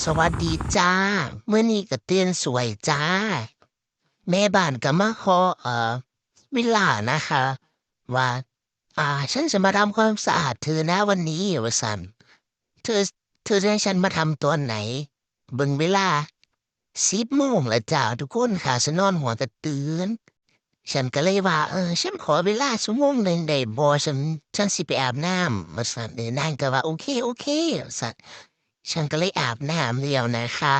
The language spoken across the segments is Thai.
สวัสดีจ้าเมื่อนี้ก็เตือนสวยจ้า แม่บ้านก็มาขอเอ่อเวลานะคะ ว่า อ่า ฉันจะมาทำความสะอาดเธอนะวันนี้วสันเธอ เธอให้ฉันมาทำตอนไหน เบิ่งเวลาสิบโมงแล้วจ้าทุกคนค่ะฉันนอนหัวกระตื่นฉันก็เลยว่า เออ ฉันขอเวลาชั่วโมงหนึ่งได้บ่ฉัน ฉันสิไปอาบน้ำมาสันเดี๋ยวนางก็ว่า โอเค โอเคว่าสัน ฉันก็เลยอาบน้ำเดียวนะคะ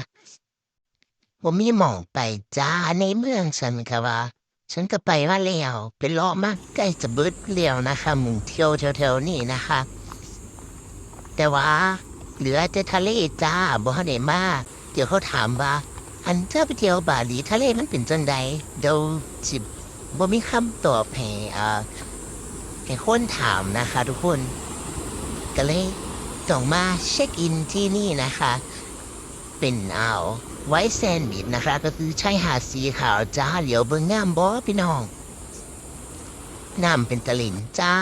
ผมมีหมองไปจ้าในเมืองฉันค่ะว่า ฉันก็ไปว่าเลี้ยวไปเลาะมากใกล้จะบิดเลี้ยวนะคะมุงเที่ยวแถวๆนี่นะคะ แต่ว่าเหลือแต่ทะเลจ้าบ่ได้มาเดี๋ยวเขาถามว่า อันเธอไปเที่ยวบาหลีทะเลมันเป็นจังใดเดี๋ยวสิบ่มีคำตอบให้อ่าให้คนถามนะคะ ทุกคน ก็เลย ต้องมาเช็คอินที่นี่นะคะ เป็นเอาไวท์แซนด์บีชนะคะ ก็คือชายหาดสีขาวจ้าเหลียวเบิ่งงามบ่พี่น้องน้ำเป็นตะลิ่งจ้า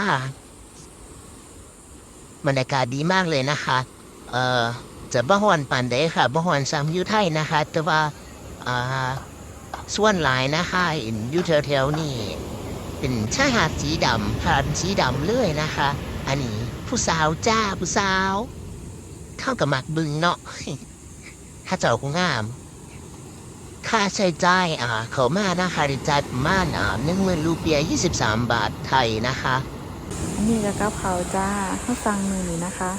บรรยากาศดีมากเลยนะคะ เอ่อจะบ่ฮอนปานใดค่ะบ่ฮอนซ้ำอยู่ไทยนะคะ แต่ว่าอ่าส่วนหลายนะคะอินยู่แถวๆนี่เป็นชายหาดสีดำหาดสีดำเลยนะคะ อันนี้ ผู้สาวจ้าผู้สาวเท่ากับหมักบึงเนาะถ้าเจ้าคงงาม ค่าใช้จ่ายอ่าเขามานะคะได้จ่ายประมาณอ่าหนึ่งหมื่นรูเปียยี่สิบสามบาทไทยนะคะอันนี้ก็กะเพราจ้าข้าวฟังมือนี้นะคะ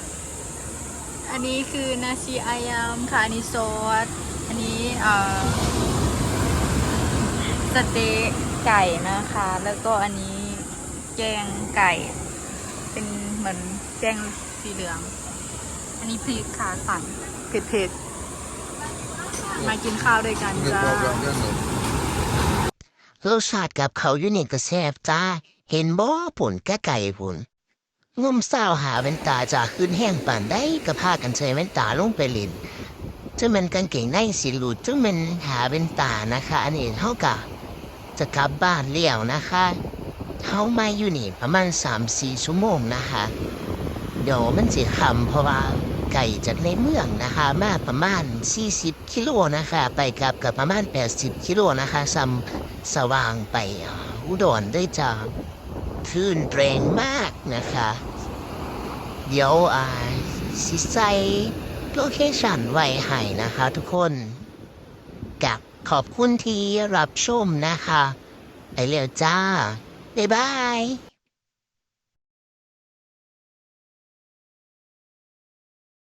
อันนี้คือนาชีอายามค่ะ อันนี้ซอสอันนี้เอ่อสเต๊กไก่นะคะ แล้วก็อันนี้แกงไก่ เป็นเหมือนแกงสีเหลือง อันนี้พริกค่ะสั่งเผ็ดๆมากินข้าวด้วยกัน Good จ้า program, isn't it? รสชาติกับเขาวอยู่นี่ก็แซ่บจ้า เห็นบ่ผลแก่ไก่ผลงมเศร้าวหาเว้นตาจากขึ้นแห้งป่านได้ก็พากันใช้เว้นตาลงไปเลินจึงมันกางเกงในสีหลุดจึงมันหาเว้นตานะคะ อันนี้เท่ากับจะกลับบ้านเลี้ยวนะคะ เท่ามาอยู่นี่ประมาณสามสี่ชั่วโมงนะคะเดี๋ยวมันสิคำเพราะว่าไก่จากในเมืองนะคะ มาประมาณ 40 กิโลนะคะ ไปกลับกับประมาณ 80 กิโลนะคะซัมสว่างไปอุดรได้จะคลื่นแรงมากนะคะ เดี๋ยวอ่าสิใส่โลเคชันไว้ให้นะคะทุกคนกับขอบคุณที่รับชมนะคะ ไปเร็วจ้า บ๊ายบาย